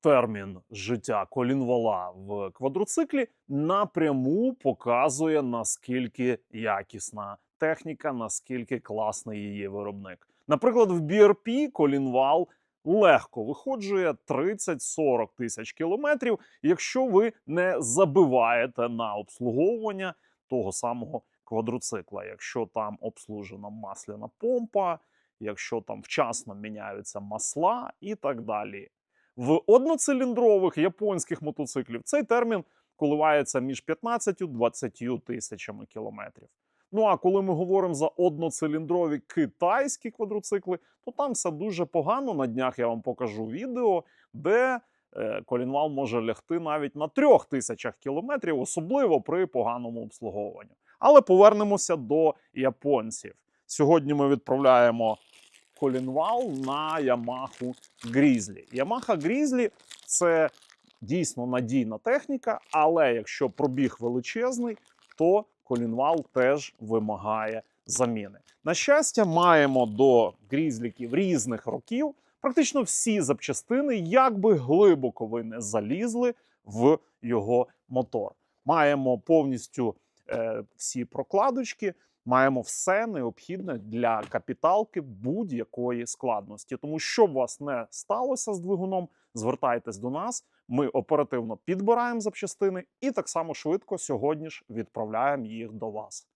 термін життя колінвала в квадроциклі напряму показує наскільки якісна техніка, наскільки класний її виробник. Наприклад, в BRP колінвал легко виходжує 30-40 тисяч кілометрів, якщо ви не забиваєте на обслуговування того самого квадроцикла, якщо там обслужена масляна помпа, якщо там вчасно міняються масла і так далі. В одноциліндрових японських мотоциклів цей термін коливається між 15-20 тисячами кілометрів. Ну а коли ми говоримо за одноциліндрові китайські квадроцикли, то там все дуже погано. На днях я вам покажу відео, де е, колінвал може лягти навіть на трьох тисячах кілометрів, особливо при поганому обслуговуванні. Але повернемося до японців. Сьогодні ми відправляємо колінвал на Yamaha Grizzly. Yamaha Grizzly – це дійсно надійна техніка, але якщо пробіг величезний, то колінвал теж вимагає заміни. На щастя, маємо до грізліків різних років практично всі запчастини, як би глибоко ви не залізли в його мотор. Маємо повністю е, всі прокладочки, маємо все необхідне для капіталки будь-якої складності. Тому що б вас не сталося з двигуном, звертайтесь до нас. Ми оперативно підбираємо запчастини і так само швидко сьогодні ж відправляємо їх до вас.